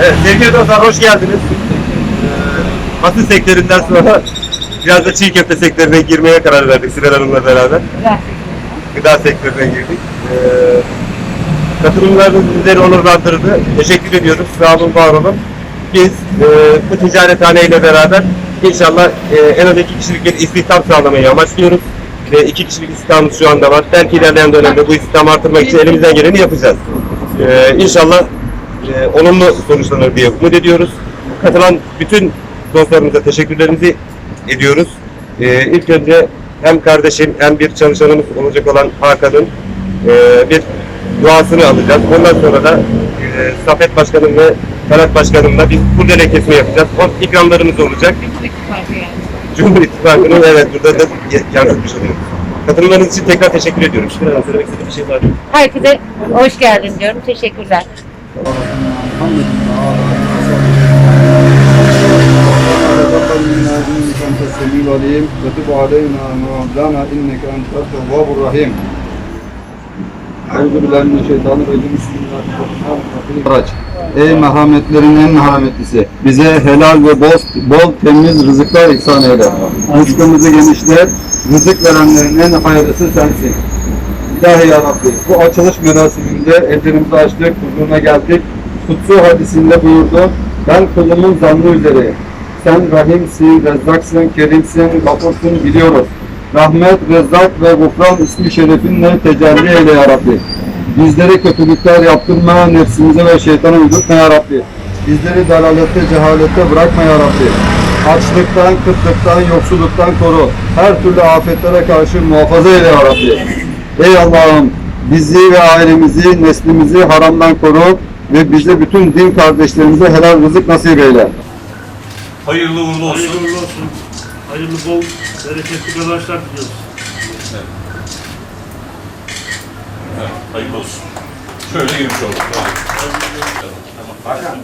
Evet, sevgili dostlar hoş geldiniz. Ee, Basın sektöründen sonra biraz da çiğ köfte sektörüne girmeye karar verdik Sibel Hanım'la beraber. Gıda sektörüne girdik. Ee, katılımlarınız bizleri onurlandırdı. Teşekkür ediyoruz. Sağ olun, var olun. Biz e, bu ticarethaneyle beraber inşallah e, en az iki kişilik bir istihdam sağlamayı amaçlıyoruz. Ve iki kişilik istihdamımız şu anda var. Belki ilerleyen dönemde bu istihdamı artırmak için elimizden geleni yapacağız. Ee, inşallah e, olumlu sonuçlanır diye umut ediyoruz. Katılan bütün dostlarımıza teşekkürlerimizi ediyoruz. Ee, ilk önce hem kardeşim hem bir çalışanımız olacak olan Hakan'ın e, bir duasını alacağız. Ondan sonra da e, Safet Başkanım ve Ferhat Başkanım'la bir kurdele kesme yapacağız. O ikramlarımız olacak. Cumhur İttifakı'nın evet burada da yansıtmış oluyoruz. Katılımlarınız için tekrar teşekkür ediyorum. Şükür Hanım söylemek bir şey var? Herkese hoş geldin diyorum. Teşekkürler. تقبل منا انك انت السميع العليم وتب علينا مولانا انك انت التواب الرحيم Euzu billahi mineşşeytanirracim. Bismillahirrahmanirrahim. Araç. Ey merhametlerin en merhametlisi. Bize helal ve bol, bol temiz rızıklar ihsan eyle. Rızkımızı genişlet. Rızık verenlerin en hayırlısı sensin. Ya Rabbi, bu açılış merasiminde ellerimizi açtık, huzuruna geldik. Kutsu hadisinde buyurdu, ben kulumun zannı üzere. Sen rahimsin, rezzaksın, kerimsin, gafursun biliyoruz. Rahmet, rezzak ve gufran ismi şerefinle tecelli eyle ya Rabbi. Bizlere kötülükler yaptırma, nefsimize ve şeytana uydurtma ya Rabbi. Bizleri dalalette, cehalette bırakma ya Rabbi. Açlıktan, kıtlıktan, yoksulluktan koru. Her türlü afetlere karşı muhafaza eyle ya Rabbi. Ey Allah'ım bizi ve ailemizi, neslimizi haramdan koru ve bize bütün din kardeşlerimize helal rızık nasip eyle. Hayırlı uğurlu olsun. Hayırlı uğurlu olsun. Hayırlı bol, bereketli kazançlar diliyoruz. Evet, hayırlı olsun. Şöyle girmiş olduk. Tamam.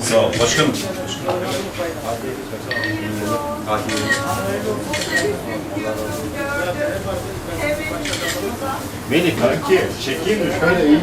Sağ ol. Başkanım. Melih kanki çekeyim mi? Şöyle iyi.